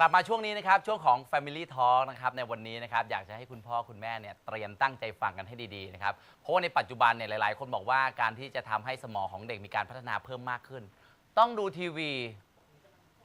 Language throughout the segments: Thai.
กลับมาช่วงนี้นะครับ ช่วงของ Family Talk นะครับในวันนี้นะครับ อยากจะให้คุณพ่อคุณแม่เนี่ยเตรียมตั้งใจฟังกันให้ดีๆนะครับ เพราะว่าในปัจจุบันเนี่ยหลายๆ คนบอกว่าการที่จะทำให้สมองของเด็กมีการพัฒนาเพิ่มมากขึ้น ต้องดูทีวี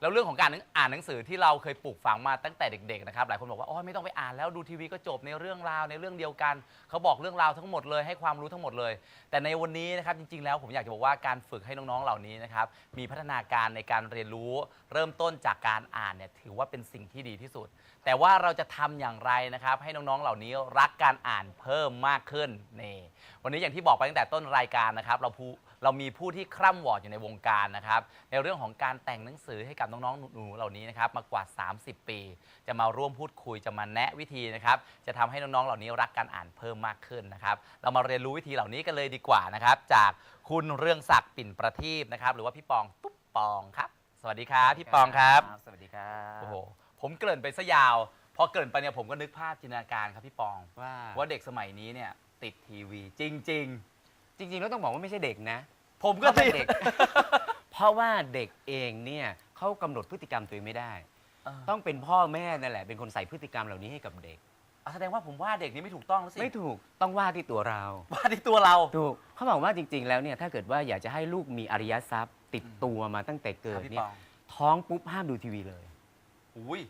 แล้วเรื่องของการอ่านหนังสือที่เราเคยปลูกฝังมาตั้งแต่เด็กๆนะครับหลายคนบอกว่าโอ้ยไม่ต้องไปอ่านแล้วดูทีวีก็จบในเรื่องราวในเรื่องเดียวกัน เขาบอกเรื่องราวทั้งหมดเลยให้ความรู้ทั้งหมดเลย แต่ในวันนี้นะครับจริงๆแล้วผมอยากจะบอกว่าการฝึกให้น้องๆเหล่านี้นะครับมีพัฒนาการในการเรียนรู้ เริ่มต้นจากการอ่านเนี่ยถือว่าเป็นสิ่งที่ดีที่สุด แต่ว่าเราจะทำอย่างไรนะครับให้น้องๆเหล่านี้รักการอ่านเพิ่มมากขึ้นนี่วันนี้อย่างที่บอกไปตั้งแต่ต้นรายการนะครับเราผู้ เรามีผู้ที่คร่ำวอร์ดอยู่ในวงการนะครับ ในเรื่องของการแต่งหนังสือให้กับน้องๆหนูๆเหล่านี้นะครับมากว่า 30 ปี จะมาร่วมพูดคุยจะมาแนะวิธีนะครับ จะทำให้น้องๆเหล่านี้รักการอ่านเพิ่มมากขึ้นนะครับ เรามาเรียนรู้วิธีเหล่านี้กันเลยดีกว่านะครับ จากคุณเรืองศักดิ์ปิ่นประทีปนะครับ หรือว่าพี่ปองตุ๊บปองครับ สวัสดีครับพี่ปองครับ สวัสดีครับโอ้โหผมเกริ่นไปซะยาวพอเกริ่นไปเนี่ยผมก็นึกภาพจินตนาการครับพี่ปองว่าว่าเด็กสมัยนี้เนี่ยติดทีวีจริงจ ริงๆแล้วต้องบอกว่าไม่ใช่เด็กนะๆผมก็เขาเป็ตินดเด็ก เพราะว่าเด็กเองเนี่ยเขากำหนดพฤติกรรมตัวเองไม่ได้เออต้องเป็นพ่อแม่นั่นแหละ เป็นคนใส่พฤติกรรมเหล่านี้ให้กับเด็ก อะแสดงว่าผมว่าเด็กนี้ไม่ถูกต้องแล้วสิไม่ถูกต้องว่าที่ตัวเรา ว่าที่ตัวเรา ถูกเขาบอกว่าจริง ๆ แล้วเนี่ยถ้าเกิดว่าอยากจะให้ลูกมีอริยทรัพย์ ติดตัวมาตั้งแต่คเกิรัดบพี่เนี่ปยอง ท้องปุ๊บห้ามดูทีวีเลย อุ้ย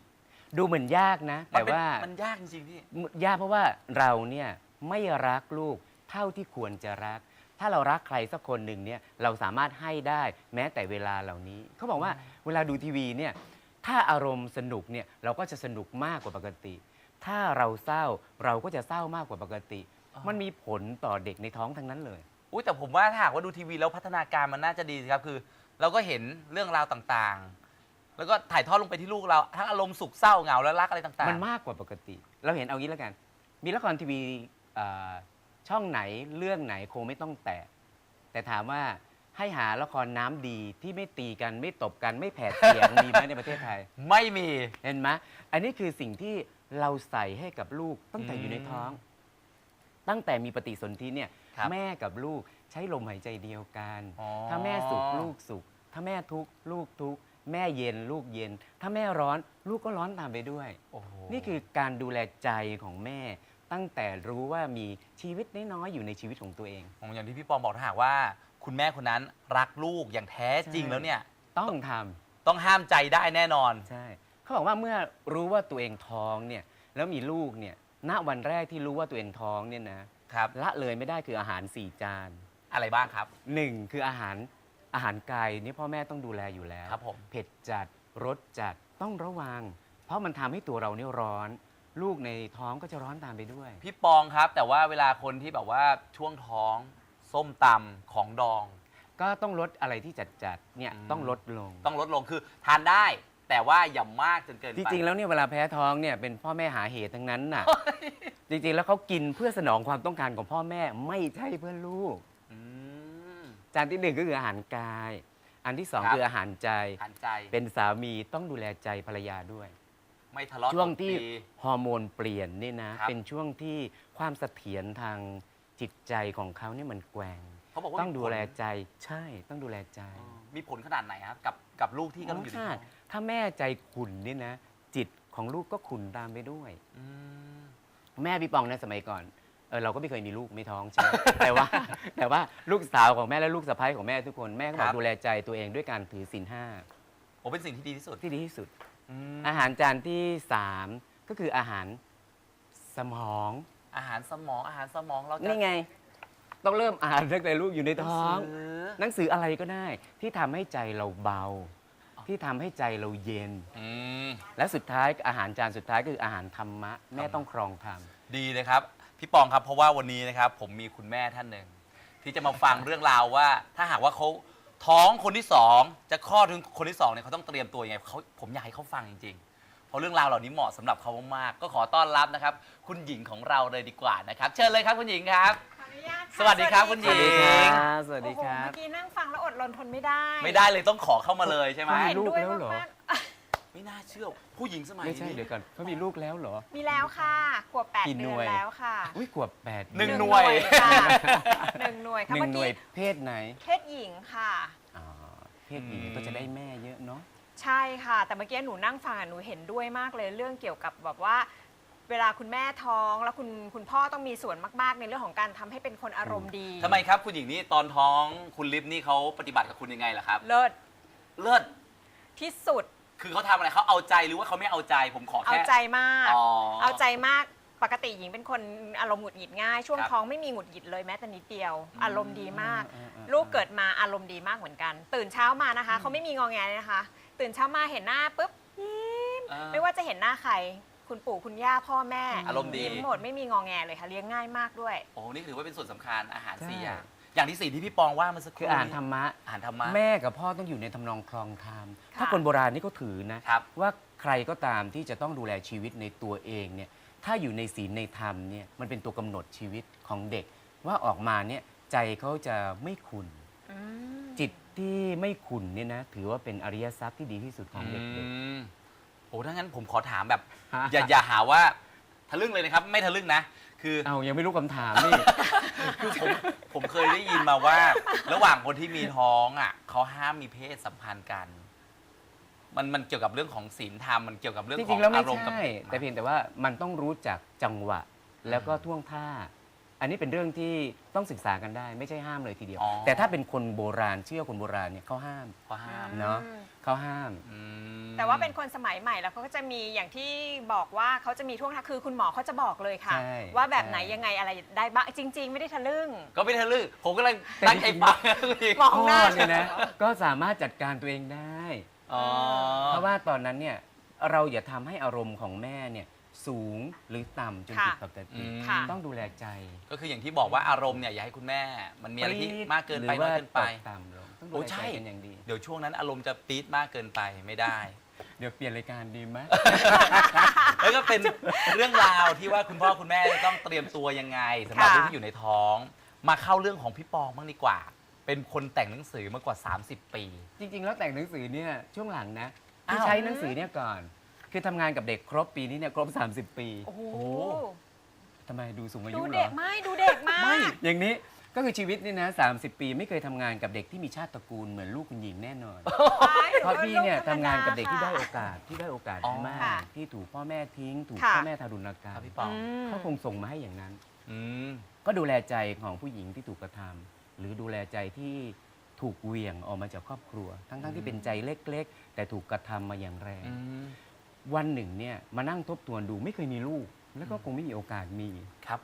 ดูเหมือนยากนะมันแต่เป็นว่ามันยากจริงๆพี่ ยากเพราะว่าเราเนี่ยไม่รักลูกเท่าที่ควรจะรัก ถ้าเรารักใครสักคนหนึ่งเนี่ยเราสามารถให้ได้แม้แต่เวลาเหล่านี้ เขาบอกว่าเวลาดูทีวีเนี่ยถ้าอารมณ์สนุกเนี่ยเราก็จะสนุกมากกว่าปกติ ถ้าเราเศร้าเราก็จะเศร้ามากกว่าปกติอ๋อมันมีผลต่อเด็กในท้องทั้งนั้นเลย อุ้ยแต่ผมว่าถ้าหากว่าดูทีวีแล้วพัฒนาการมันน่าจะดีสิครับคือ เราก็เห็นเรื่องราวต่างๆ แล้วก็ถ่ายทอดลงไปที่ลูกเราทั้งอารมณ์สุขเศร้าเหงาและรักอะไรต่างๆ มันมากกว่าปกติ เราเห็นเอางี้แล้วกัน มีละครทีวีเอ่อ ช่องไหนเรื่องไหนคงไม่ต้องแตะแต่ถามว่าให้หาละครน้ำดีที่ไม่ตีกันไม่ตบกันไม่แผดเสียง มีไหมในประเทศไทย ไม่มี เห็นไหมอันนี้คือสิ่งที่เราใส่ให้กับลูกตั้งแต่อยู่ในท้อง ตั้งแต่มีปฏิสนธิเนี่ย ครับแม่กับลูกใช้ลมหายใจเดียวกัน อ๋อ ถ้าแม่สุขลูกสุข ถ้าแม่ทุกข์ลูกทุกข์แม่เย็นลูกเย็น ถ้าแม่ร้อนลูกก็ร้อนตามไปด้วย โอ้โห นี่คือการดูแลใจของแม่ ตั้งแต่รู้ว่ามีชีวิตน้อยๆอยู่ในชีวิตของตัวเอง ผมอย่างที่พี่ปองบอกถ้าหากว่า คุณแม่คนนั้นรักลูกอย่างแท้จริงใช่แล้วเนี่ย ต้องทำต้องห้ามใจได้แน่นอน ใช่เขาบอกว่าเมื่อรู้ว่าตัวเองท้องเนี่ยแล้วมีลูกเนี่ยณวันแรกที่รู้ว่าตัวเองท้องเนี่ยนะครับ ละเลยไม่ได้คืออาหารสี่จาน อะไรบ้างครับ หนึ่งคืออาหารอาหารกายนี่พ่อแม่ต้องดูแลอยู่แล้วครับผม เผ็ดจัดรสจัดต้องระวัง เพราะมันทำให้ตัวเราเนี่ยร้อน ลูกในท้องก็จะร้อนตามไปด้วย พี่ปองครับ แต่ว่าเวลาคนที่แบบว่าช่วงท้องส้มตำของดอง ก็ต้องลดอะไรที่จัดจัดๆเนี่ยอืม ต้องลดลง ต้องลดลงคือทานได้ แต่ว่าอย่ามากจนเกินไป จริงๆ แล้วเนี่ยเวลาแพ้ท้องเนี่ยเป็นพ่อแม่หาเหตุทั้งนั้นน่ะ จริงๆ แล้วเขากินเพื่อสนองความต้องการของพ่อแม่ไม่ใช่เพื่อลูก อืม จานที่หนึ่งก็คืออาหารกาย อันที่สองครับ คืออาหารใจทานใจ เป็นสามีต้องดูแลใจภรรยาด้วย ไม่ทะเลาะช่วงตบที่ตี ฮอร์โมนเปลี่ยนนี่นะ ครับ เป็นช่วงที่ความเสถียรทางจิตใจของเขาเนี่ยมันแกว่งเขาบอกว่าต้องมีดูผลแลใจใช่ต้องดูแลใจอ๋อมีผลขนาดไหนครับกับกับลูกที่กำลังอยู่ในใช่ท้องถ้าแม่ใจขุ่นนี่นะ จิตของลูกก็ขุ่นตามไปด้วย อืม แม่พี่ปองในสมัยก่อนเออเราก็ไม่เคยมีลูกไม่ท้องใช่ไหม แต่ว่า แต่ว่าลูกสาวของแม่และลูกสะใภ้ของแม่ทุกคนแม่ก็บอกดูแลใจตัวเองด้วยการถือศีลห้าโอ้เป็นสิ่งที่ดีที่สุด ที่ดีที่สุด อืมอาหารจานที่สามก็คืออาหารสมอง อาหารสมองอาหารสมองเราจะนี่ไง ต้องเริ่มอ่านตั้งแต่ลูกอยู่ในท้องหนังสือหนังสืออะไรก็ได้ ที่ทำให้ใจเราเบา ที่ทำให้ใจเราเย็น อืมและสุดท้ายอาหารจานสุดท้ายคืออาหารธรรมะ แม่ต้องครองธรรม ดีเลยครับ พี่ปองครับเพราะว่าวันนี้นะครับ ผมมีคุณแม่ท่านหนึ่งที่จะมาฟังเรื่องราวว่า ถ้าหากว่าเขา ท้องคนที่สองจะคลอดถึงคนที่สองเนี่ยเขาต้องเตรียมตัวยังไงเขาผมอยากให้เขาฟังจริงๆ เพราะเรื่องราวเหล่านี้เหมาะสำหรับเขามากๆก็ขอต้อนรับนะครับ คุณหญิงของเราเลยดีกว่านะครับ เชิญเลยครับคุณหญิงครับ ขออนุญาตค่ะสวัสดีครับคุณหญิสวัสดีครับสวัสดีโอ้โหครับเมื่อกี้นั่งฟังแล้วอดรนทนไม่ได้ไม่ได้เลยต้องขอเข้ามาเลยใช่ไหมมีเห็นลูกด้วยแล้วเหรอมาก ไม่น่าเชื่อ ผู้หญิงสมัยไม่ใช่นี้เดี๋ยวก่อนเขามีลูกแล้วเหรอๆมีแล้วค่ะขวบแปดกี่หเดืน่อวย นแล้วค่ะอุ้ยขวบแปดหนึ่งเดือหน่วย ค่ะหนึ่งหน่วยค่ะหนึ่เมื่งอหน่วยกี้เพศไหนเพศหญิงค่ะอ๋อเพศหญิงก็จะได้แม่เยอะเนาะ ใช่ค่ะ แต่เมื่อกี้หนูนั่งฟังอะหนูเห็นด้วยมากเลยเรื่องเกี่ยวกับแบบว่า เวลาคุณแม่ท้องแล้วคุณคุณพ่อต้องมีส่วนมาก ๆ ในเรื่องของการทำให้เป็นคนอารมณ์ดีทำไมครับคุณหญิงนี่ตอนท้องคุณลิฟนี่เขาปฏิบัติกับคุณยังไงล่ะครับ เลิศเลิศที่สุด คือเขาทำอะไรเขาเอาใจหรือว่าเขาไม่เอาใจผมขอเอาแค่ ใจมาก อ๋อเอาใจมาก ปกติหญิงเป็นคนอารมณ์หงุดหงิดง่าย ช่วงครับท้องไม่มีหงุดหงิดเลยแม้แต่นิดเดียว อารมณ์ดีมาก อืมอืมลูกเกิดมาอารมณ์ดีมากเหมือนกัน ตื่นเช้ามานะคะเขาไม่มีงอแงเลยนะคะ ตื่นเช้ามาเห็นหน้าปุ๊บยิ้มอ่าไม่ว่าจะเห็นหน้าใคร คุณปู่คุณย่าพ่อแม่อารมณ์ดี ยิ้มหมดไม่มีงอแงเลยค่ะเลี้ยงง่ายมากด้วย โอ้นี่ถือว่าเป็นส่วนสำคัญอาหารใช่ สี่อย่าง อย่างที่สี่ที่พี่ปองว่าเมื่อสักคคือรู่อ่านธรรมะ อ่านธรรมะ แม่กับพ่อต้องอยู่ในทำนองคลองธรรมค่ะถ้าคนโบราณนี่ก็ถือนะ ครับ ว่าใครก็ตามที่จะต้องดูแลชีวิตในตัวเองเนี่ย ถ้าอยู่ในศีลในธรรมเนี่ย มันเป็นตัวกำหนดชีวิตของเด็ก ว่าออกมาเนี่ยใจเขาจะไม่ขุน อืม จิตที่ไม่ขุนเนี่ยนะ ถือว่าเป็นอริยทรัพย์ที่ดีที่สุดของเด็กอืมโอ้ถ้างั้นผมขอถามแบบๆอย่าอย่าหาว่าทะลึ่งเลยนะครับ ไม่ทะลึ่งนะ คือเอายังไม่รู้คำถามนี่ คือผมผมเคยได้ยินมาว่า ระหว่างคนที่มีท้องอะเขาห้ามมีเพศสัมพันธ์กัน มันมันเกี่ยวกับเรื่องของศีลธรรมมันเกี่ยวกับเรื่องจขอริงงๆแล้วไม่อารมณ์กับใช่เด็กแต่เพียงแต่ว่ามันต้องรู้จักจังหวะแล้วก็ท่วงท่า อันนี้เป็นเรื่องที่ต้องศึกษากันได้ไม่ใช่ห้ามเลยทีเดียว อ๋อ แต่ถ้าเป็นคนโบราณเชื่อคนโบราณเนี่ยเขาห้ามเขาห้ามเนอะอืมเขาห้าม อืม แต่ว่าเป็นคนสมัยใหม่แล้วเขาก็จะมีอย่างที่บอกว่าเขาจะมีท่วงท่าคือคุณหมอเขาจะบอกเลยค่ะ ใช่ว่าแบบไหนใช่ ยังไงอะไรได้บ้างจริง ๆ ไม่ได้ทะลึ่ง ก็ไม่ทะลึ่งผมกำลังตั้งใจฟังคุณหญิงมองพ่อหน้า เนี่ยนะ ก็สามารถจัดการตัวเองได้ อ๋อ เพราะว่าตอนนั้นเนี่ยเราอย่าทำให้อารมณ์ของแม่เนี่ยสูงหรือต่ำจนผิดปกอืติมค่ะ ต้องดูแลใจก็คืออย่างที่บอกว่าอารมณ์เนี่ยอย่าให้คุณแม่ มันมีอะไรที่มากเกินไปหรือน้ว่าอยเกินไป ตกต่ำลงต้องดูโอ้แลใช่ ใจกันอย่างดี เดี๋ยวช่วงนั้นอารมณ์จะปี๊ดมากเกินไปไม่ได้ เดี๋ยวเปลี่ยนรายการดีไหม แล้วก็เป็นเรื่องราวที่ว่าคุณพ่อคุณแม่จะต้องเตรียมตัวยังไงสำหรับค่ะผู้ที่อยู่ในท้อง มาเข้าเรื่องของพี่ปองบ้างดีกว่า เป็นคนแต่งหนังสือมากว่า 30 ปี จริง ๆ แล้วแต่งหนังสือเนี่ยช่วงหลังนะที่อ้าว ใช้หนังสือเนี่ยก่อน คือทำงานกับเด็กครบปีนี้เนี่ยครบ 30 ปีโอ้โหโอ้ทำไมดูสูงอาดูยุเหรเด็อกไม่ดูเด็กมากไม่อย่างนี้ ก็คือชีวิตนี่นะ 30 ปีไม่เคยทำงานกับเด็กที่มีชาติตระกูลเหมือนลูกคุณหญิงแน่นอน เพราะพี่เนี่ยทำงานกับเด็กที่ได้โอกาสที่ได้โอกาสอ๋อมากค่ะที่ถูกพ่อแม่ทิ้ง ถูกค่ะ พ่อแม่ทารุณกรครรับมพี่ปองมเขาคงส่งมาให้อย่างนั้น อืม ก็ดูแลใจของผู้หญิงที่ถูกกระทำหรือดูแลใจที่ถูกเหวี่ยงออกมาจากครอบครัว ทั้งๆทอืมที่เป็นใจเล็ก ๆ แต่ถูกกระทำมาอย่างแรงอืมวันหนึ่งเนี่ยมานั่งทบทวนดูไม่เคยมีลูก แล้วก็คงไม่มีโอกาสมี ครับ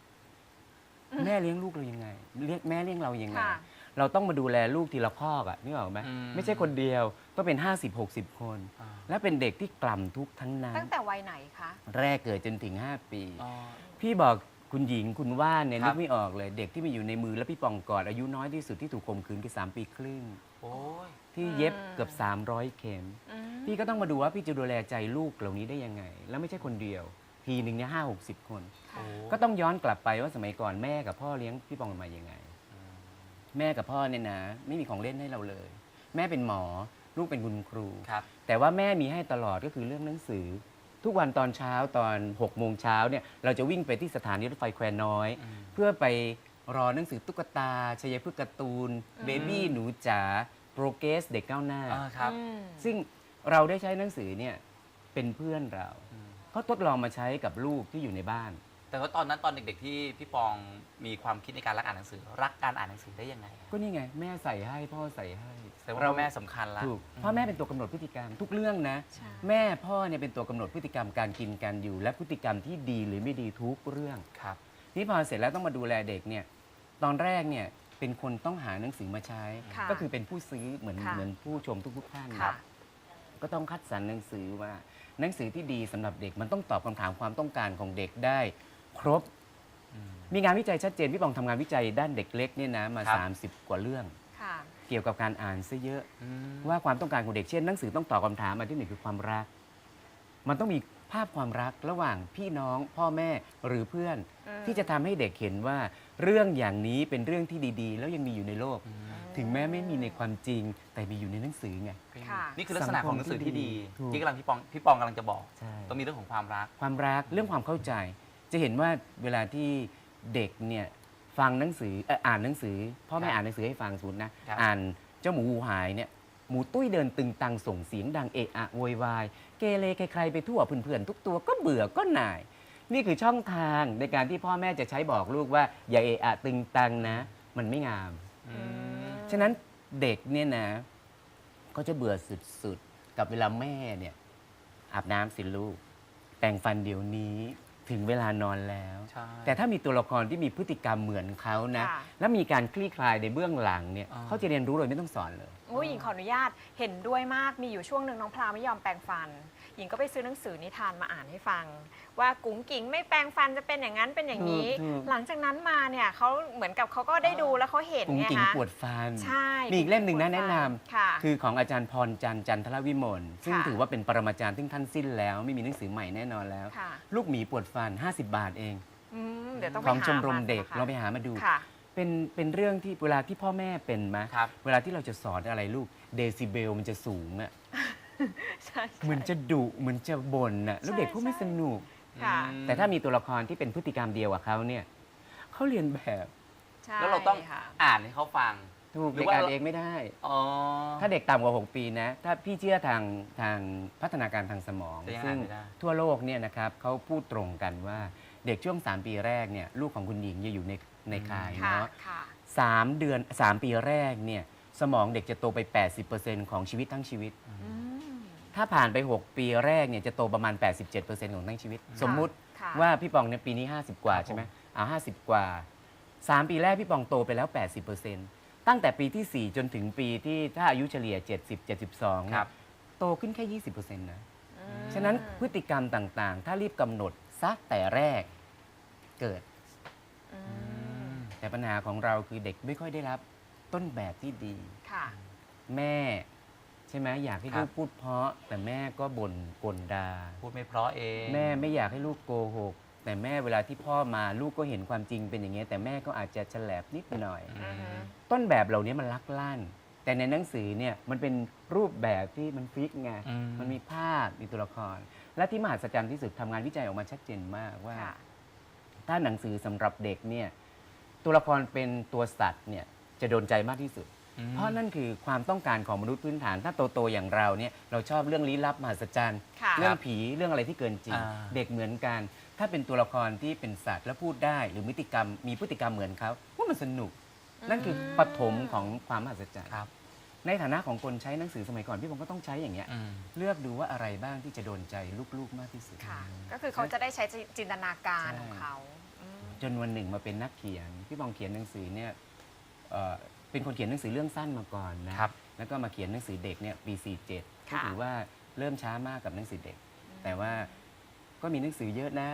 แม่เลี้ยงลูกเรายังไงเลี้ยงแม่เลี้ยงเรายังไง ค่ะ เราต้องมาดูแลลูกทีละคอกอะนึกออกไหมอืม ไม่ใช่คนเดียวต้องเป็น 50-60 คน อ่าและเป็นเด็กที่กล่ำทุกข์ทั้งนั้น ตั้งแต่วัยไหนคะ แรกเกิดจนถึง 5 ปี อ๋อ พี่บอกคุณหญิงคุณว่านเนี่ยครันึบ กไม่ออกเลย เด็กที่มาอยู่ในมือแล้วพี่ปองกอดอายุน้อยที่สุดที่ถูกข่มขืนคือ3ปีครึ่ง โอ้ย ที่เย็บเกือบ 300 เข็ม อืม พี่ก็ต้องมาดูว่าพี่จะดูแลใจลูกเหล่านี้ได้ยังไง แล้วไม่ใช่คนเดียว ทีหนึ่งเนี่ยห้าหกสิบคนโอ้ก็ต้องย้อนกลับไปว่าสมัยก่อนแม่กับพ่อเลี้ยงพี่ปองมายังไง แม่กับพ่อเนี่ยนะ ไม่มีของเล่นให้เราเลย แม่เป็นหมอลูกเป็นคุณครู ครับ แต่ว่าแม่มีให้ตลอดก็คือเรื่องหนังสือ ทุกวันตอนเช้าตอน6กโมงเช้าเนี่ยเราจะวิ่งไปที่สถานีรถไฟแควน้อยอืมเพื่อไปรอหนังสือตุ๊กตาชัยพฤกษ์การ์ตูนเบบี้หนูจ๋าโปรเกสเด็กก้าวหน้า อ่าครับอืมซึ่งเราได้ใช้หนังสือเนี่ยเป็นเพื่อนเรา อืมเขาทดลองมาใช้กับลูกที่อยู่ในบ้าน แต่ว่าตอนนั้นตอนเด็กๆที่พี่ปองมีความคิดในการรักอ่านหนังสือ รักการอ่านหนังสือได้ยังไงอะก็นี่ไงแม่ใส่ให้พ่อใส่ให้แสดงว่าเราแม่สำคัญละถูกพ่อแม่เป็นตัวกำหนดพฤติกรรมทุกเรื่องนะ ใช่ แม่พ่อเนี่ยเป็นตัวกำหนดพฤติกรรมการกินการอยู่ และพฤติกรรมที่ดีหรือไม่ดีทุกเรื่อง ครับ นี่พอเสร็จแล้วต้องมาดูแลเด็กเนี่ยตอนแรกเนี่ยเป็นคนต้องหาหนังสือมาใช้ ค่ะก็คือเป็นผู้ซื้อเหมือนค่ะ เหมือนผู้ชมทุกๆท่าน ค่ะ ก็ต้องคัดสรรหนังสือว่า หนังสือที่ดีสำหรับเด็กมันต้องตอบคำถามความต้องการของเด็กได้ ครบอืมมีงานวิจัยชัดเจนพี่ปองทำงานวิจัยด้านเด็กเล็กเนี่ยนะมา ครับ 30 กว่าเรื่อง ค่ะ เกี่ยวกับการอ่านซะเยอะ อืม ว่าความต้องการของเด็กเช่นหนังสือต้องตอบคำถามอันที่หนึ่งคือความรัก มันต้องมีภาพความรักระหว่างพี่น้องพ่อแม่หรือเพื่อน อืม ที่จะทำให้เด็กเห็นว่าเรื่องอย่างนี้เป็นเรื่องที่ดี ๆ แล้วยังมีอยู่ในโลก อืม ถึงแม้ไม่มีในความจริง แต่มีอยู่ในหนังสือไง ค่ะ นี่คือลักษณะของหนังสือที่ดีถูก ที่กำลังพี่ปองพี่ปองกำลังจะบอก ใช่ ต้องมีเรื่องของความรัก ความรักเรื่องความเข้าใจ จะเห็นว่าเวลาที่เด็กเนี่ยฟังหนังสือเอ่ออ่านหนังสือพ่อแม่ครับอ่านหนังสือให้ฟังสมมุดนะครับ อ่านเจ้าหมูหูหายเนี่ยหมูตุ้ยเดินตึงตังส่งเสียงดังเอะอะโวยวายเกเรใครๆไปทั่วเพื่อนๆทุกตัวก็เบื่อก็หน่าย นี่คือช่องทางในการที่พ่อแม่จะใช้บอกลูกว่า อย่าเอะอะตึงตังนะ มันไม่งาม ฉะนั้นเด็กเนี่ยนะ ก็จะเบื่อสุดๆ กับเวลาแม่เนี่ย อาบน้ำสิลูก แต่งฟันเดี๋ยวนี้ถึงเวลานอนแล้ว ใช่ แต่ถ้ามีตัวละครที่มีพฤติกรรมเหมือนเขานะ ค่ะ แล้วมีการคลี่คลายในเบื้องหลังเนี่ยอ่า เขาจะเรียนรู้โดยไม่ต้องสอนเลย โอ้ยหญิงขออนุญาตเห็นด้วยมากมีอยู่ช่วงหนึ่งน้องพลาไม่ยอมแปรงฟันห ญิงก็ไปซื้อหนังสือนิทานมาอ่านให้ฟัง ว่ากุ้งกิ่งไม่แปรงฟันจะเป็นอย่างนั้นเป็นอย่างนี้ ถูกถูก หลังจากนั้นมาเนี่ยเขาเหมือนกับเขาก็ได้ดูแล้วเขาเห็นกุ้งไงกิ่งคะปวดฟัน ใช่มีอีกเล่มหนึ่งนะปวดฟัแนะนำ ค่ะ คือของอาจารย์พรจันทร์จันทรวิมลซึ่งค่ะ ถือว่าเป็นปรมาจารย์ซึ่งท่านสิ้นแล้ว ไม่มีหนังสือใหม่แน่นอนแล้ว ค่ะลูกหมีปวดฟัน 50 บาทเอง อืมเดี๋ยวต้องขไปองหาชมรมาเด็กนะคะเราไปหามาดู ค่ะ เป็นเป็นเรื่องที่เวลาที่พ่อแม่เป็นไหมครับ เวลาที่เราจะสอนอะไรลูกเดซิเบลมันจะสูงอะ ใช่เหมือนจะดุเหมือนจะบ่นอะแล้วเด็กใช่ ก็ไม่ใช่สนุก ค่ะแต่ถ้ามีตัวละครที่เป็นพฤติกรรมเดียวกับเขาเนี่ยเขาเรียนแบบใช่แล้วเราต้องค่ะ อ่านให้เขาฟัง ถูกหรือเด็กว่า อ่านเองไม่ได้ อ๋อ ถ้าเด็กต่ำกว่า 6 ปีนะ ถ้าพี่เชื่อทางทางพัฒนาการทางสมอง จะยังซึ่อ่างนไม่ได้ ทั่วโลกเนี่ยนะครับเขาพูดตรงกันว่าเด็กช่วง 3 ปีแรกเนี่ยลูกของคุณหญิงจะอยู่ในในคายค่ะ เนาะค่ะ สามเดือน 3 ปีแรกเนี่ยสมองเด็กจะโตไป 80%ของชีวิตทั้งชีวิต อืม ถ้าผ่านไป 6 ปีแรกเนี่ยจะโตประมาณ 87%ของทั้งชีวิต สมมุติค่ะว่าพี่ปองเนี่ยปีนี้ 50 กว่าครับใช่ไหมเอา50กว่า 3 ปีแรกพี่ปองโตไปแล้ว 80%ตั้งแต่ปีที่4 จนถึงปีที่ถ้าอายุเฉลี่ย 70 72เนี่ยครับ โตขึ้นแค่ 20%นะ อืมฉะนั้นพฤติกรรมต่างๆ ถ้ารีบกำหนดซักแต่แรกเกิด อืมแต่ปัญหาของเราคือเด็กไม่ค่อยได้รับต้นแบบที่ดี ค่ะ แม่ ใช่ไหมอยากให้ครัลูบกพูดเพราะ แต่แม่ก็บ่นกลดาพูดไม่เพราะเอง แม่ไม่อยากให้ลูกโกหก แต่แม่เวลาที่พ่อมาลูกก็เห็นความจริงเป็นอย่างเงี้ยแต่แม่ก็อาจจะฉลบนิดหน่อย อืม ต้นแบบเหล่านี้มันลักลั่น แต่ในหนังสือเนี่ยมันเป็นรูปแบบที่มันฟิกไงอืม มันมีภาพมีตัวละคร และที่มหัศจรรย์ที่สุดทำงานวิจัยออกมาชัดเจนมากว่า ค่ะ ถ้าหนังสือสำหรับเด็กเนี่ยตัวละครเป็นตัวสัตว์เนี่ยจะโดนใจมากที่สุดอืม เพราะนั่นคือความต้องการของมนุษย์พื้นฐาน ถ้าโตๆอย่างเราเนี่ยเราชอบเรื่องลี้ลับมหัศจรรย์ ค่ะ เรื่องผีเรื่องอะไรที่เกินจริง อ่า เด็กเหมือนกัน ถ้าเป็นตัวละครที่เป็นสัตว์แล้วพูดได้ หรือพฤติกรรมมีพฤติกรรมเหมือนเขาว่ามันสนุก นั่นคือปฐมของความมหัศจรรย์ครับ ในฐานะของคนใช้หนังสือสมัยก่อนพี่ผมก็ต้องใช้อย่างเงี้ย อืม เลือกดูว่าอะไรบ้างที่จะโดนใจลูกๆมากที่สุด ค่ะ ก็คือเขาจะได้ใช้จินตนาการใช่ของเขาอืม จนวันหนึ่งมาเป็นนักเขียน พี่บองเขียนหนังสือเนี่ยเอ่อ เป็นคนเขียนหนังสือเรื่องสั้นมาก่อนนะครับ แล้วก็มาเขียนหนังสือเด็กเนี่ยปี47ก็ค่ะ ถือว่าเริ่มช้ามากกับหนังสือเด็ก แต่ว่าก็มีหนังสือเยอะนะ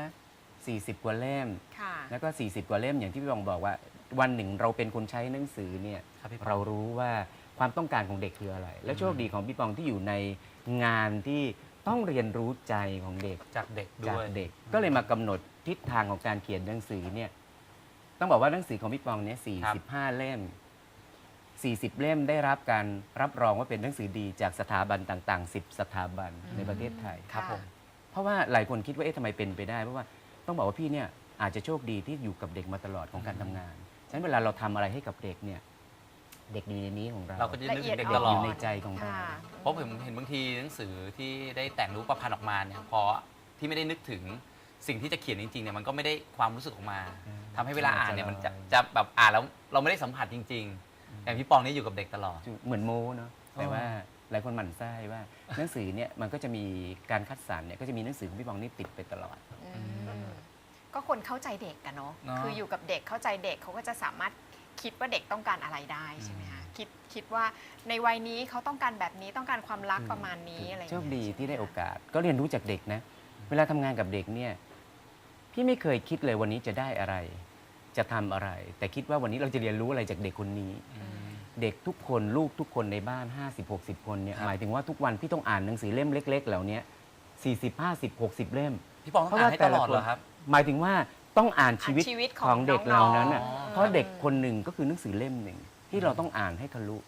40 กว่าเล่ม ค่ะ แล้วก็ 40 กว่าเล่มอย่างที่พี่บองบอกว่า วันหนึ่งเราเป็นคนใช้หนังสือเนี่ยครับพี่ปอง เรารู้ว่าความต้องการของเด็กคืออะไร และโชคดีของพี่ปองที่อยู่ในงานที่ต้องเรียนรู้ใจของเด็ก จากเด็กจาด้กวย เด็กก็เลยมากำหนดทิศทางของการเขียนหนังสือเนี่ยต้องบอกว่าหนังสือของพี่ปองเนี่ย45 เล่ม 40 เล่มได้รับการรับรองว่าเป็นหนังสือดีจากสถาบันต่าง ๆ 10 สถาบันในประเทศไทย ครับผม เพราะว่าหลายคนคิดว่าเอ๊ะทำไมเป็นไปได้ เพราะว่าต้องบอกว่าพี่เนี่ยอาจจะโชคดีที่อยู่กับเด็กมาตลอดของการทำงาน ฉะนั้นเวลาเราทำอะไรให้กับเด็กเนี่ยเด็กอยู่ในนี้ของเราเราก็จะนึกถึงเด็กละเอียดตเด็กลออดยู่ในใจของเรา ค่ะ เพราะผมเห็นบางทีหนังสือที่ได้แต่งรูปประพันธ์ออกมาเนี่ยพอที่ไม่ได้นึกถึงสิ่งที่จะเขียนจริงๆเนี่ยมันก็ไม่ได้ความรู้สึกออกมาทำให้เวลาอ่านเนี่ยมันจะจะแบบอ่านแล้วเราไม่ได้สัมผัสจริงๆ อย่างพี่ปองนี่อยู่กับเด็กตลอด เหมือนโม้เนาะแต่อ๋อว่าหลายคนหมั่นไส้ว่าหนังสือเนี่ยมันก็จะมีการคัดสรรเนี่ยก็จะมีหนังสือของพี่บองนี่ติดไปตลอดอืมก็คนเข้าใจเด็กกันเนาะเนอะ คืออยู่กับเด็กเข้าใจเด็กเขาก็จะสามารถคิดว่าเด็กต้องการอะไรได้ใช่ไหมคะคิดคิดว่าในวัยนี้เขาต้องการแบบนี้ต้องการความรักอืมประมาณนี้อะไรอย่างโชเงี้ยคดีใช่หมที่ได้คะโอกาส ก็เรียนรู้จากเด็กนะ เวลาทำงานกับเด็กเนี่ยพี่ไม่เคยคิดเลยวันนี้จะได้อะไร จะทำอะไร แต่คิดว่าวันนี้เราจะเรียนรู้อะไรจากเด็กคนนี้ เด็กทุกคนลูกทุกคนในบ้าน 50-60 คนเนี่ยครับ หมายถึงว่าทุกวันพี่ต้องอ่านหนังสือเล่มเล็ก ๆ เหล่านี้40 50 60เล่ม พี่ปองต้องอ่านให้ตลอดเหรอครับ หมายถึงว่าต้องอ่านชีวิตอ่านชีวิตของเด็กเหล่านั้นน่ะน้องๆ เพราะเด็กคนหนึ่งก็คือหนังสือเล่มหนึ่งที่เราต้องอ่านให้ทะลุ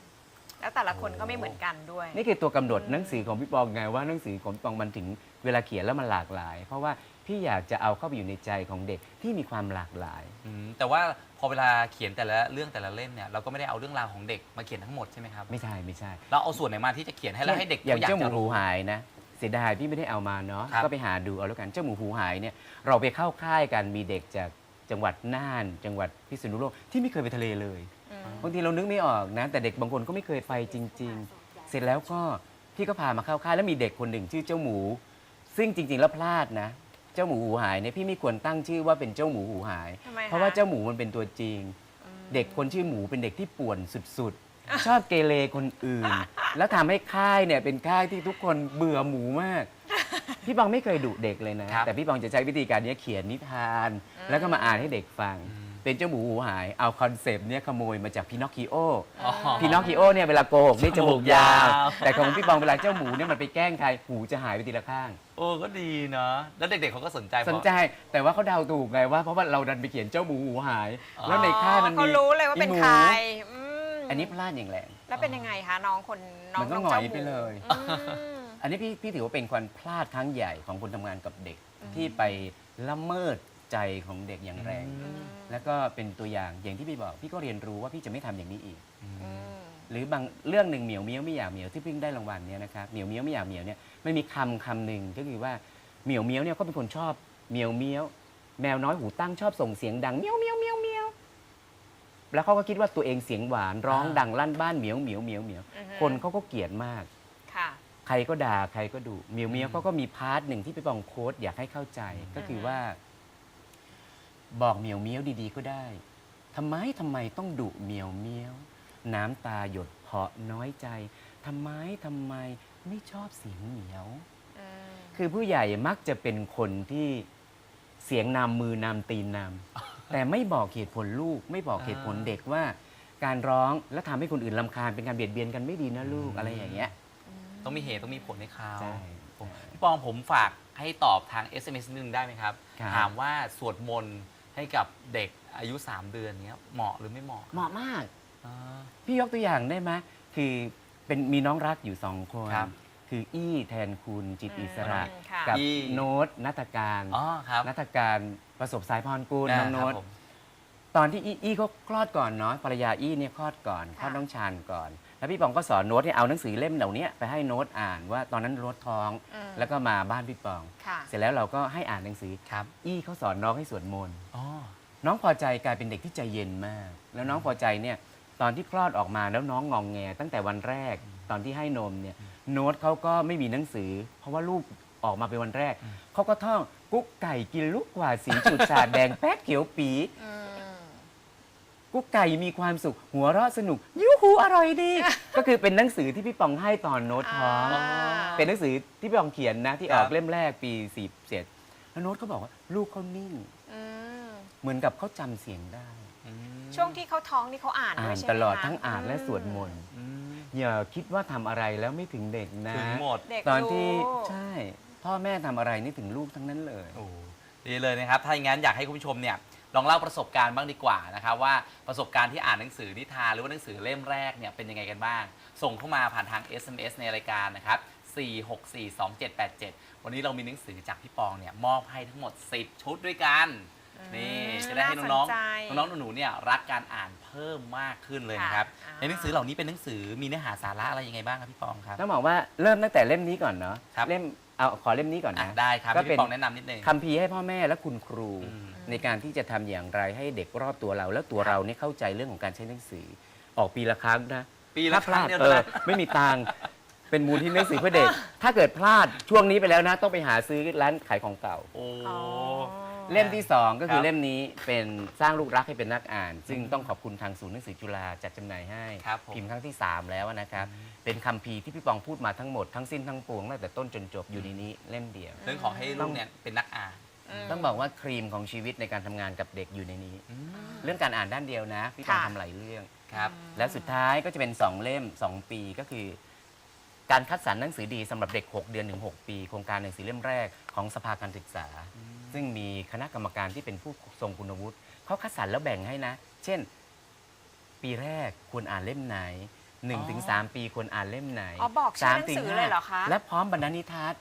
แล้วแต่ละคนก็ไม่เหมือนกันด้วย นี่คือตัวกำหนดหนังสือของพี่ปองไงว่าหนังสือของพี่ปองมันถึงเวลาเขียนแล้วมันหลากหลาย เพราะว่าพี่อยากจะเอาเข้าไปอยู่ในใจของเด็กที่มีความหลากหลาย อืมแต่ว่า พอเวลาเขียนแต่ละเรื่องแต่ละเล่มเนี่ยเราก็ไม่ได้เอาเรื่องราวของเด็กมาเขียนทั้งหมดใช่ไหมครับไม่ใช่ไม่ใช่เราเอาส่วนไหนมาที่จะเขียนให้แล้วให้เด็กอย่างขอยากเจ้าหมูจะหูรู้หายนะเสียดายพี่ไม่ได้เอามาเนาะครับก็ไปหาดูเอาแล้วกันเจ้าหมูหูหายเนี่ยเราไปเข้าค่ายกันมีเด็กจากจังหวัดน่าน จังหวัดพิษณุโลกที่ไม่เคยไปทะเลเลยอืมบางทีเรานึกไม่ออกนะ แต่เด็กบางคนก็ไม่เคยไปจริง ๆ เสร็จแล้วก็พี่ก็พามาเข้าค่ายแล้วมีเด็กคนหนึ่งชื่อเจ้าหมู ซึ่งจริง ๆ แล้วพลาดนะ เจ้าหมูหูหายเนี่ยพี่ไม่ควรตั้งชื่อว่าเป็นเจ้าหมูหูหาย ทำไมคเพราะว่าเจ้าหมูมันเป็นตัวจริงอืมเด็กคนชื่อหมูเป็นเด็กที่ป่วนสุดๆ ชอบเกเรคนอื่น แล้วทำให้ค่ายเนี่ยเป็นค่ายที่ทุกคนเบื่อหมูมาก พี่บองไม่เคยดุเด็กเลยนะ ครับ แต่พี่บองจะใช้วิธีการเนี้ยเขียนนิทาน แล้วก็มาอ่านให้เด็กฟัง เป็นเจ้าหมูหูหาย เอาคอนเซปต์เนี่ยขโมยมาจากพินอคคิโออ๋อพินอคคิโอเนี่ยเวลาโกหกนี่จมูกยาวจมูกยาวแต่ของพี่บองเวลาเจ้าหมูเนี่ยมันไปแกล้งใครหูจะหายไปทีละข้าง โอ้ก็ดีเนาะแล้วเด็กๆเขาก็สนใจเพสราะ นใจแต่ว่าเขาเดาถูกไงว่าเพราะว่าเราดันไปเขียนเจ้าหมูหูหาย อ๋อ แล้วในค่ายมันมีเขารู้เลยว่าเป็นอีหมูใครอืมอันนี้พลาดอย่างแรง แล้วเป็นยังไงคะน้องคนน้องมันก็น้องหงอยเจ้าหไปเลยอืม อันนี้พี่พี่ถือว่าเป็นความพลาดครั้งใหญ่ของคนทำงานกับเด็กที่ไปละเมิด ใจของเด็กอย่างแรงอืมแล้วก็เป็นตัวอย่างอย่างที่พี่บอก พี่ก็เรียนรู้ว่าพี่จะไม่ทำอย่างนี้อีกอืมหรือบางเรื่องหนึ่งเหมียวเมี้ยวไม่อยากเหมียวที่เพิ่งได้รางวัลเนี่ยนะครับเหมียวเมี้ยวไม่อยากเหมียวเนี่ยมันมีคำคำหนึ่งก็คือว่าเหมียวเมี้ยวเนี่ยเขาเป็นคนชอบเหมียวเมี้ยวแมวน้อยหูตั้งชอบส่งเสียงดังเมี้ยวเมี้ยวเมี้ยวเมี้ยวแล้วเขาก็คิดว่าตัวเองเสียงหวานร้องอ่าดังลั่นบ้านเหมียวเหมียวเหมียวเหมียวอือฮึ คนเขาก็เกลียดมาก ค่ะ ใครก็ด่าใครก็ดุเมียวเมียวเขาก็มีพาร์ทหนึ่งที่พี่ปองโค้ดอยากให้เข้าใจก็คือว่า บอกเมียวเมียวดีๆก็ได้ทำไมทำไมต้องดุเมียวเมียว น้ำตาหยดเพาะน้อยใจทำไมทำไมไม่ชอบเสียงเหมียวอืมคือผู้ใหญ่มักจะเป็นคนที่เสียงนำมือนำตีนนำ แต่ไม่บอกเหตุผลลูก ไม่บอกเหตุผลเด็กว่า การร้องแล้วทำให้คนอื่นลำคาญเป็นการเบียดเบียนกันไม่ดีนะลูกอะไรอย่างเงี้ย ต้องมีเหตุต้องมีผลให้เขาใช่ผมพี่ปองผมฝากให้ตอบทาง SMS นิดนึงได้ไหมครับ ครับ ถามว่าสวดมนต์ ให้กับเด็กอายุ 3 เดือนเนี้ยเหมาะหรือไม่เหมาะเหมาะมาก อ่า พี่ยกตัวอย่างได้ไหมคือเป็นมีน้องรักอยู่สองคน ครับคืออี้แทนคุณจิตอิสระ อืมค่ะ กับอี้ โน้ตนัตการอ๋อครับนัตการประสบสายพรกุลน้องโน้ตครับผมตอนที่อี้อี้เขาคลอดก่อนเนาะภรรยาอี้เนี่ยคลอดก่อนคลอดน้องชานก่อน แล้วพี่ปองก็สอนโน้ตเนี่ยเอาหนังสือเล่มเหล่านี้ไปให้โน้ตอ่านว่าตอนนั้นโน้ตท้อง อืมแล้วก็มาบ้านพี่ปอง ค่ะเสร็จแล้วเราก็ให้อ่านหนังสือครับ อี้เขาสอนน้องให้สวดมนต์อ๋อ น้องพอใจกลายเป็นเด็กที่ใจเย็นมาก แล้วน้องพอใจเนี่ยตอนที่คลอดออกมาแล้วน้องงองแง ตั้งแต่วันแรกตอนที่ให้นมเนี่ยโน้ตเขาก็ไม่มีหนังสือ เพราะว่าลูกออกมาเป็นวันแรกเขาก็ท่องกุ๊กไก่กินลูกกว่าดสีจุดสาดแดงแป๊ดเขียวปี อืม กุ๊กไก่มีความสุข หัวเราะสนุก ยูหูอร่อยดี ก็คือเป็นหนังสือที่พี่ปองให้ตอนโน้ตท้องอ่า เป็นหนังสือที่พี่ปองเขียนนะ ที่ออกครับเล่มแรกปีสี่เจ็ดแล้วโน้ตเขาบอกว่าลูกเขานิ่ง อืมเหมือนกับเขาจำเสียงได้อืมช่วงที่เขาท้องนี่เขาอ่านอ่าด้วยนใช่ไหมตลอดคะทั้งอ่านและสวดมนต์อืมอย่าคิดว่าทำอะไรแล้วไม่ถึงเด็กนะ ถึงหมด เด็กตอนที่รู้ ใช่พ่อแม่ทำอะไรนี่ถึงลูกทั้งนั้นเลย โอ้ดีเลยนะครับ ถ้าอย่างนั้นอยากให้คุณผู้ชมเนี่ย ลองเล่าประสบการณ์บ้างดีกว่านะครับว่าประสบการณ์ที่อ่านหนังสือนิทานหรือว่าหนังสือเล่มแรกเนี่ยเป็นยังไงกันบ้าง ส่งเข้ามาผ่านทาง SMS ในรายการนะครับ4642787 วันนี้เรามีหนังสือจากพี่ปองเนี่ยมอบให้ทั้งหมด 10 ชุดด้วยกัน นี่จะได้ให้น้องาสใจๆน้องๆหนูๆเนี่ยรักการอ่านเพิ่มมากขึ้นเลยนะครับ ค่ะ ในหนังสือเหล่านี้เป็นหนังสือมีเนื้อหาสาระอะไรยังไงบ้างครับพี่ปองครับ ต้องบอกว่าเริ่มตั้งแต่เล่มนี้ก่อนเนาะครับ เล่มเอาขอเล่มนี้ก่อนอะนะ ได้ครับก็ให้เป็น พี่ปองแนะนำนิดนึงคำพีร์ให้พ่อแม่และคุณครู อืม ในการที่จะทำอย่างไรให้เด็กรอบตัวเรา แล้วตัวเราเนี่ยเข้าใจเรื่องของการใช้หนังสือ ออกปีละครั้งนะปีละครั้งเดียวเอเท่าอนั้นไม่มีตังค์เป็นมูลที่หนังสือเพื่อเด็ก ถ้าเกิดพลาดช่วงนี้ไปแล้วนะ ต้องไปหาซื้อร้านขายของเก่าโอ้อ๋อเล่มที่ 2 ก็คืคอรับเล่มนี้เป็นสร้างลูกรักให้เป็นนักอ่าน ซึ่งต้องขอบคุณทางศูนย์หนังสือจุฬาจัดจำหน่ายให้ครับผมพิมพ์ครั้งที่ 3 แล้วนะครับ เป็นคำพีร์ที่พี่ปองพูดมาทั้งหมดทั้งสิ้นทั้งปวงตั้งแต่ต้นจนจบอยู่ในนี้เล่มเดียวเรื่องขอให้ลูกเนี่ยเป็นนักอ่านม ต้องบอกว่าครีมของชีวิตในการทำงานกับเด็กอยู่ในนี้อืมเรื่องการอ่านด้านเดียวนะพี่ปองค่ะ ทำหลายเรื่อง ครับและสุดท้ายก็จะเป็น 2 เล่ม 2 ปีก็คือ การคัดสรรหนังสือดีสำหรับเด็ก 6 เดือนถึง6ปี โครงการหนังสือเล่มแรกของสภาการศึกษา ซึ่งมีคณะกรรมการที่เป็นผู้ทรงคุณวุฒิเขาคัดสรรแล้วแบ่งให้นะ เช่น ปีแรกควรอ่านเล่มไหน1นอ๋อถึงสปีควรอ่านเล่มไหนอ๋อบอกชื่อหนังสือเลยเหรอคะ และพร้อมบรรณานิทัศน์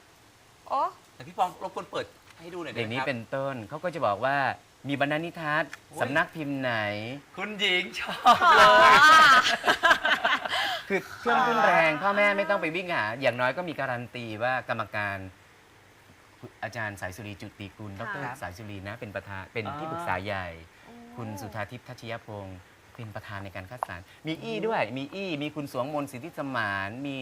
โอ้ แต่พี่ปองรบกวนเปิด ให้ดูหน่อยได้เด็กไหมนี้ครับ เป็นต้นเขาก็จะบอกว่ามีบรรณานิทัศน์โอ้ย สำนักพิมพ์ไหน คุณหญิงชอบเลยคือเครื่องขึ้นแรงพ่อแม่ไม่ต้องไปวิ่งหาอย่างน้อยก็มีการันตีว่ากรรมการอาจารย์สายสุรีจุติกุลดรค่ะสายสุรีนะเป็นประธานเป็นอ๋อที่ปรึกษาใหญ่ คุณสุธาทิพย์ทัชยพงศ์เป็นประธานในการคัดสรรมีอี้ด้วย มีอี้มีคุณสวงมนต์สิทธิสมาน มี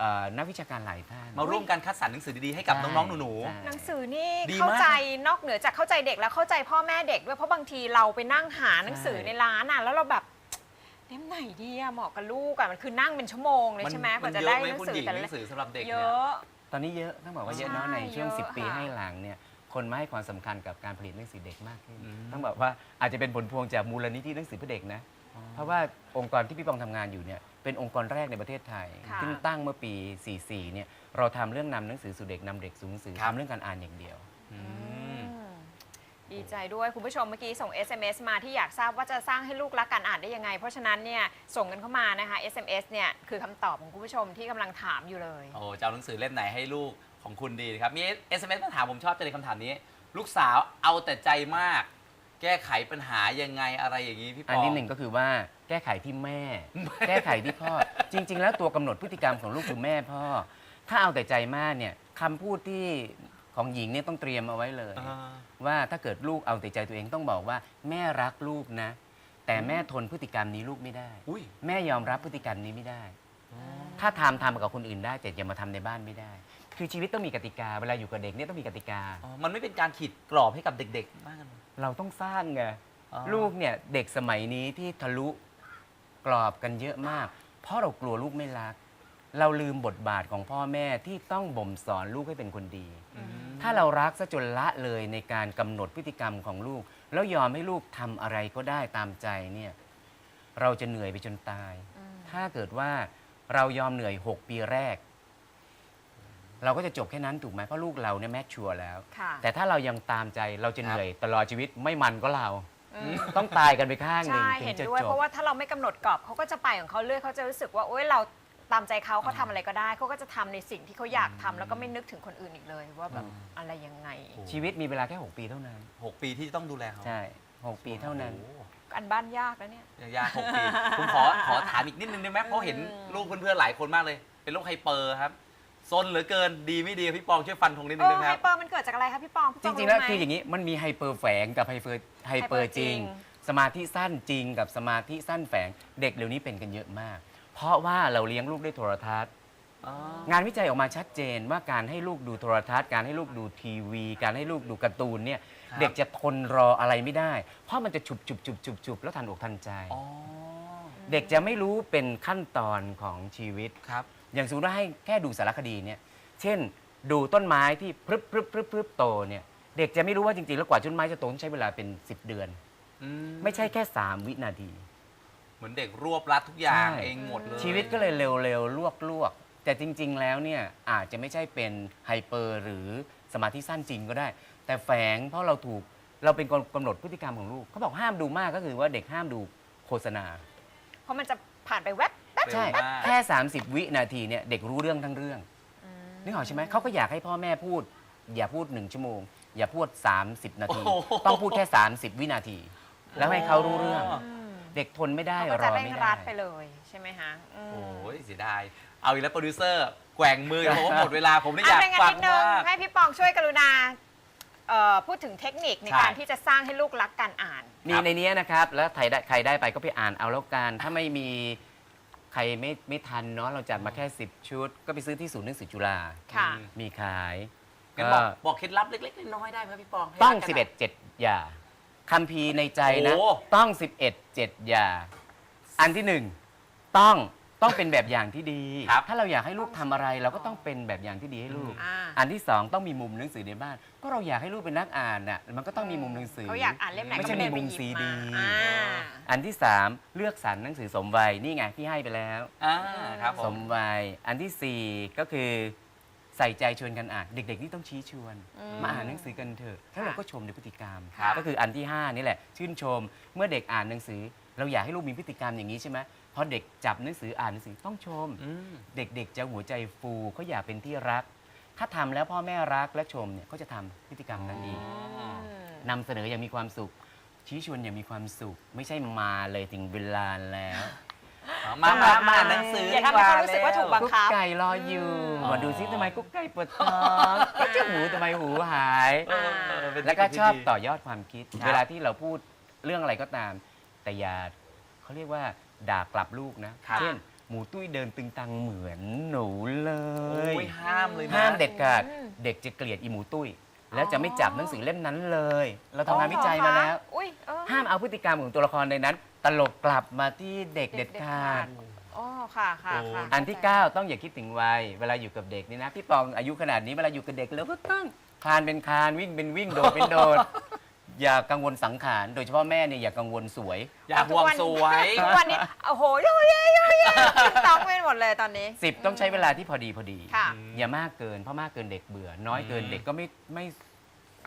เอ่อนักวิชาการหลายท่าน มาร่วมกันคัดสรรหนังสือดีๆให้กับใช่น้องๆหนูใช่ หนังสือนี่ดีมาก เข้าใจนอกเหนือจากเข้าใจเด็กแล้วเข้าใจพ่อแม่เด็กด้วยเพราะบางทีเราไปนั่งหาหนังสือใช่ในร้านอะแล้วเราแบบเล่มไหนดีอะเหมาะกับลูกอะมันคือนั่งเป็นชั่วโมงเลยมันใช่ไหมกมัว่านจะเยได้อะไหมหนังคุณสืหอญิงแต่หละนังสือสำหรับเด็กเยเนี่ย อะ ตอนนี้เยอะต้องบอกว่าเยอะใช่เนาะในช่วง เยอะ10 ปีค่ะให้หลังเนี่ยคนมาให้ความสำคัญกับการผลิตหนังสือเด็กมากขึ้นอืม ต้องบอกว่าอาจจะเป็นผลพวงจากมูลนิธิหนังสือเพื่อเด็กนะ เพราะว่าองค์กรที่พี่ปองทำงานอยู่เนี่ยเป็นองค์กรแรกในประเทศไทยค่ะซึ่งตั้งเมื่อปี 44 เนี่ยเราทำเรื่องนำหนังสือสู่เด็กนำเด็กสู่หนังสือครับทำเรื่องการอ่านอย่างเดียว อืมดีใจด้วยคุณผู้ชมเมื่อกี้ส่ง SMS มาที่อยากทราบว่าจะสร้างให้ลูกรักการอ่านได้ยังไง เพราะฉะนั้นเนี่ยส่งกันเข้ามานะคะ SMS เนี่ยคือคำตอบของคุณผู้ชมที่กำลังถามอยู่เลย โอ้จะเอาหนังสือเล่มไหนให้ลูกของคุณดีนะครับ มี SMS มาถามผมชอบจังเลยคำถามนี้ ลูกสาวเอาแต่ใจมาก แก้ไขปัญหายังไงอะไรอย่างนี้พี่ปอันองที่หนึ่งก็คือว่าแก้ไขที่แม่ แก้ไขที่พ่อ จริง ๆ แล้วตัวกำหนดพฤติกรรมของลูกคือแม่พ่อ ถ้าเอาแต่ใจมากเนี่ยคำพูดที่ของหญิงเนี่ยต้องเตรียมเอาไว้เลยอ่าว่าถ้าเกิดลูกเอาแต่ใจตัวเองต้องบอกว่า แม่รักลูกนะ แต่แม่ทนพฤติกรรมนี้ลูกไม่ได้ อุ้ย แม่ยอมรับพฤติกรรมนี้ไม่ได้ ถ้าทำทำกับคนอื่นได้แต่อย่ามาทำในบ้านไม่ได้ คือชีวิตต้องมีกติกาเวลาอยู่กับเด็กเนี่ยต้องมีกติกา อ๋อมันไม่เป็นการขีดกรอบให้กับเด็กๆมากกันเราต้องสร้างไงอ๋อ ลูกเนี่ยเด็กสมัยนี้ที่ทะลุกรอบกันเยอะมาก เพราะเรากลัวลูกไม่รัก เราลืมบทบาทของพ่อแม่ที่ต้องบ่มสอนลูกให้เป็นคนดี อืมถ้าเรารักซะจนละเลยในการกำหนดพฤติกรรมของลูก แล้วยอมให้ลูกทำอะไรก็ได้ตามใจเนี่ยเราจะเหนื่อยไปจนตายถ้าเกิดว่าเรายอมเหนื่อย 6 ปีแรก เราก็จะจบแค่นั้นถูกไหมเพราะลูกเราเนี่ยแมชชัวร์แล้ว ค่ะแต่ถ้าเรายังตามใจเราจะเหนื่อยตลอดชีวิตไม่มันก็เรา อืมต้องตายกันไปข้างหนึ่งใช่ถึเห็งนจะด้วยจเพบ ราะว่าถ้าเราไม่กำหนดกรอบเขาก็จะไปของเขาเรื่อยเขาจะรู้สึกว่าโอ๊ยเราตามใจเขาเขาทำอะไรก็ได้เขาก็จะทำในสิ่งที่เขาอยากทำแล้วก็ไม่นึกถึงคนอื่นอีกเลย ว่าแบบอะไรยังไง ชีวิตมีเวลาแค่ 6 ปีเท่านั้น หกปีที่ต้องดูแลเขาใช่ 6 ปีเท่านั้น โอ้โหอันบ้านยากแล้วเนี่ย ยากหกปี ผมขอขอถามอีกนิดนึงได้ไหมเพราะเห็นอืมลูกเพื่อนๆหลายคนมากเลย เป็นโรคไฮเปอร์ครับ ซนเหลือเกินดีไม่ดีพี่ปองช่วยฟันธงนิดเอนึงอได้ไหมไฮครับ เปอร์มันเกิดจากอะไรคะพี่ปองพี่จปองริงๆ แล้วไหม คืออย่างนี้มันมีไฮเปอร์แฝงกับไฮเปอร์ไฮเปอร์จริง ไฮเปอร์จริง สมาธิสั้นจริงกับสมาธิสั้นแฝงเด็กเดี๋ยวนี้เป็นกันเยอะมาก เพราะว่าเราเลี้ยงลูกด้วยโทรทัศน์ อ๋องานวิจัยออกมาชัดเจนว่าการให้ลูกดูโทรทัศน์ การให้ลูกดูทีวี การให้ลูกดูการ์ตูนเนี่ยครับเด็กจะทนรออะไรไม่ได้ เพราะมันจะฉุบฉุบฉุบฉุบฉุบแล้วทันอกทันใจ อ๋อเด็กจะไม่รู้เป็นขั้นตอนของชีวิต ครับ อย่างสมมติว่าให้แค่ดูสารคดีเนี่ย เช่น ดูต้นไม้ที่พรึบพรึบพรึบพรึบโตเนี่ย เด็กจะไม่รู้ว่าจริงๆ แล้วกว่าต้นไม้จะโตต้องใช้เวลาเป็น 10 เดือน อืไม่ใช่แค่ 3 วินาที เหมือนเด็กรวบรัดทุกอย่างใช่ เองหมดเลยชีวิตก็เลยเร็วๆ ลวกๆ แต่จริงๆ แล้วเนี่ยอาจจะไม่ใช่เป็นไฮเปอร์หรือสมาธิสั้นจริงก็ได้ แต่แฝงเพราะเราถูกเราเป็นคนกำหนดพฤติกรรมของลูกเขาบอกห้ามดูมากก็คือว่าเด็กห้ามดูโฆษณา เพราะมันจะผ่านไปแวบแป๊บเร็ว ใช่มากแค่ 30 วินาทีเนี่ยเด็กรู้เรื่องทั้งเรื่องนึกออกใช่ไหมเขาก็อยากให้พ่อแม่พูด อย่าพูดหนึ่งชั่วโมง อย่าพูด 30 นาที โอ้โห ต้องพูดแค่ 30 วินาที แล้วให้เขารู้เรื่องอ๋ออืมเด็กทนไม่ได้เขาก็รจะอเร่งไม่รัได้ ดไปเลยใช่ไหมคะอืมโอ้ยเสียดาย เอาอีกแล้วโปรดิวเซอร์แกว่งมือเพราะว่าหมดเวลาผมนี่อยากอะเป็นไงฟังนิดนึงมาก ให้พี่ปองช่วยกรุณาเอ่อพูดถึงเทคนิคในใช่ การที่จะสร้างให้ลูกรักการอ่าน มีในนี้นะครับ แล้วใครได้ใครได้ไปก็ไปอ่านเอาแล้วกัน ถ้าไม่มี ใครไม่ไม่ทันเนาะเราจัดมาแค่ 10 ชุด ก็ไปซื้อที่ศูนย์หนังสือจุฬาค่ะอืมมีขายงั้นก็บอกบอกเคล็ดลับเล็กๆน้อยๆได้ไหมพี่ปองให้ต้อง รักกัน11 7 อย่าคำพีร์ในใจนะ โอ้ต้อง 11 7 อย่า อันที่หนึ่งต้อง ต้องเป็นแบบอย่างที่ดี ครับถ้าเราอยากให้ลูกทำอะไร เราก็ต้องเป็นแบบอย่างที่ดีให้ลูก อ่า อันที่สองต้องมีมุมหนังสือในบ้าน ก็เราอยากให้ลูกเป็นนักอ่านน่ะมันก็ต้องมีมุมหนังสือ เขาอยากอ่านเล่มไหนไม่ก็ใช่ไปเดินมีไปมุมหยิบซีมาดีอ่า อันที่สามเลือกสรรหนังสือสมวัยนี่ไงที่ให้ไปแล้ว อ่าครับผสมมวัยอันที่สี่ก็คือใส่ใจชวนกันอ่าน เด็กๆนี่ต้องชี้ชวน อืมมาอ่านหนังสือกันเถอะแล้วเราก็ชมในพฤติกรรม ครับ ก็คืออันที่ห้านี่แหละ ชื่นชมเมื่อเด็กอ่านหนังสือ เราอยากให้ลูกมีพฤติกรรมอย่างนี้ใช่ไหม พอเด็กจับหนังสืออ่านหนังสือต้องชม อืม เด็กๆจะหัวใจฟูเขาอยากเป็นที่รัก ถ้าทำแล้วพ่อแม่รักและชมเนี่ยเขาจะทำพฤติกรรมนั้นอีกอ๋อนำเสนออย่างมีความสุข ชี้ชวนอย่างมีความสุข ไม่ใช่มาเลยถึงเวลาแล้วมามามาอ่านหนังสืออย่าทำให้เขารู้สึกว่าถูกบัง กุ๊กคับไก่รออยู่อ๋อ มาดูซิทำไมกุ๊กไก่ปวดท้องก็จะหูทำไมหูหาย เออเออเป็นแล้วก็สิ่งที่ชอบดีต่อยอดความคิดครับเวลาที่เราพูดเรื่องอะไรก็ตาม แต่อย่าเขาเรียกว่า ด่ากลับลูกนะ ค่ะ เช่น หมูตุ้ยเดินตึงตังเหมือนหนูเลโอ้ย ยห้ามเลยนะ ห้ามเด็ดขาดอืม เด็กจะเกลียดอีหมูตุ้ย แล้วจะไม่จับหนังสือเล่มนั้นเลย เราทำงานวิจัยอ๋อมาเหรอคะแล้ว อุ้ยเออห้ามเอาพฤติกรรมของตัวละครในนั้น ตลบกลับมาที่เด็กเด็เด็กดเด็ดขาขาดดอ๋อค่ะค่ะโอ้ ค่ะอันที่ 9 ต้องอย่าคิดถึงวัย เวลาอยู่กับเด็กนี่นะ พี่ปองอายุขนาดนี้เวลาอยู่กับเด็กเราก็ต้องคลานเป็นคลานวิ่งเป็นวิ่งโดดเป็นโดด อย่ากังวลสังขาร โดยเฉพาะแม่เนี่ยอย่ากังวลสวย อย่าห่วงสวย ทุกวันนี้โอ้โหโยเยโยเยต้องไปหมดเลยตอนนี้ 10 ต้องใช้เวลาที่พอดีพอดี ค่ะ อย่ามากเกินเพราะมากเกินเด็กเบื่อ น้อยเกินอืมเด็กก็ไม่ไม่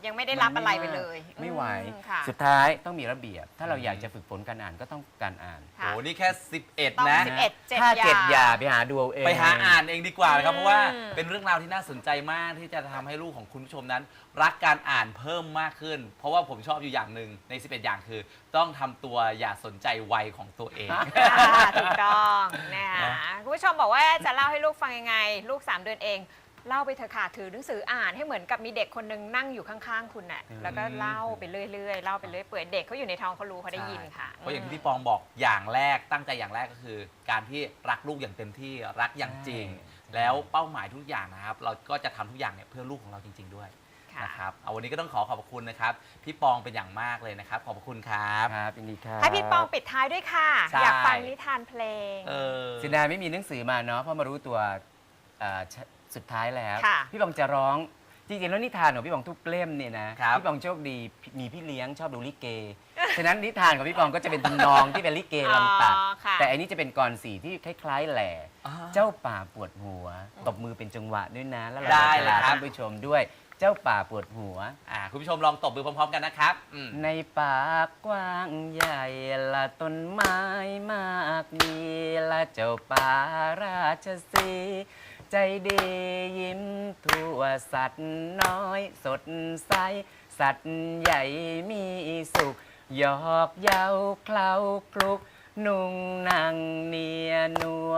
ยังไม่ได้รับอะไรไปเลยไม่ไหว อืค่ะ สุดท้ายต้องมีระเบียบ ถ้าเราอยากจะฝึกฝนการอ่านก็ต้องการอ่านค่ะโอ้นี่แค่11ต้องนะ สิบเอ็ดเจ็ดถ้าเจ็ดอย่างอย่าไปหาดูเอาเอง ไปหาอ่านเองดีกว่านะครับอืมเพราะว่าเป็นเรื่องราวที่น่าสนใจมากที่จะทำให้ลูกของคุณผู้ชมนั้น รักการอ่านเพิ่มมากขึ้น เพราะว่าผมชอบอยู่อย่างหนึ่งใน 11 อย่างคือ ต้องทำตัวอย่าสนใจวัยของตัวเอง อ่าถูกต้องนะคะนะคุณผู้ชมบอกว่าจะเล่าให้ลูกฟังยังไง ลูก 3 เดือนเอง เล่าไปเถอะค่ะถือหนังสืออ่านให้เหมือนกับมีเด็กคนหนึงนั่งอยู่ข้างๆ คุณน่ะอืมแล้วก็เล่าไปเรื่อยๆเล่าไปเรื่อยเปื่อยเด็กเขาอยู่ในท้องเขารู้เขาได้ยินค่ะเพราะอย่างที่พี่ปองบอกอย่างแรกตั้งใจอย่างแรกก็คือ การที่รักลูกอย่างเต็มที่รักอย่างจริงใช่แล้วเป้าหมายทุกอย่างนะครับ เราก็จะทำทุกอย่างเนี่ยเพื่อลูกของเราจริง ๆด้วยค่ะนะครับเอาวันนี้ก็ต้องขอขอบคุณนะครับ พี่ปองเป็นอย่างมากเลยนะครับ ขอบคุณครับครับยินดีครับให้พี่ปองปิดท้ายด้วยค่ะใช่อยากฟังนิทานเพลงเออเสียดายไม่มีหนังสือมาเนาะเพราะมารู้ตัวเอ่อช สุดท้ายแล้ว ค่ะ พี่บองจะร้องจริงๆแล้วนิทานของพี่บองทุกเล่มเนี่ยนะครับพี่บองโชคดีมีพี่เลี้ยงชอบดูลิเก ฉะนั้นนิทานของพี่บองก็จะเป็นทำนองที่เป็นลิเกลำตัด อ๋อค่ะ แต่อันนี้จะเป็นกรสีที่คล้าย ๆ แหล่อ่าเจ้าป่าปวดหัว ตบมือเป็นจังหวะด้วยนะ แล้วเราได้จะเลยลาครับ ท่านผู้ชมด้วย เจ้าป่าปวดหัว อ่าคุณผู้ชมลองตบมือพร้อม ๆ กันนะครับอืม ในป่ากว้างใหญ่ละต้นไม้มากมีละเจ้าป่าราชสีห์ ใจดียิ้มทั่วสัตว์น้อยสดใส สัตว์ใหญ่มีสุขหยอกเย้าเคล้าคลุก นุ่งนางเนียนัว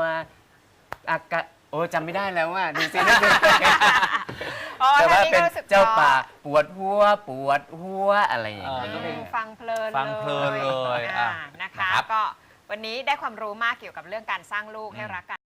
อากะโอ้จำไม่ได้แล้วว่าดูสินั่นคืออ๋อแต่ว่าท่นี้เป็นก็รู้สึกเจ้าป่าเพปวดหัวปวดหัวอะไรอย่างราะเงี้ยก็อืเป็นมฟังเพลินฟังเพลินเลยอ่าอะนะคะ นะครับ ก็วันนี้ได้ความรู้มากเกี่ยวกับเรื่องการสร้างลูกให้รักกัน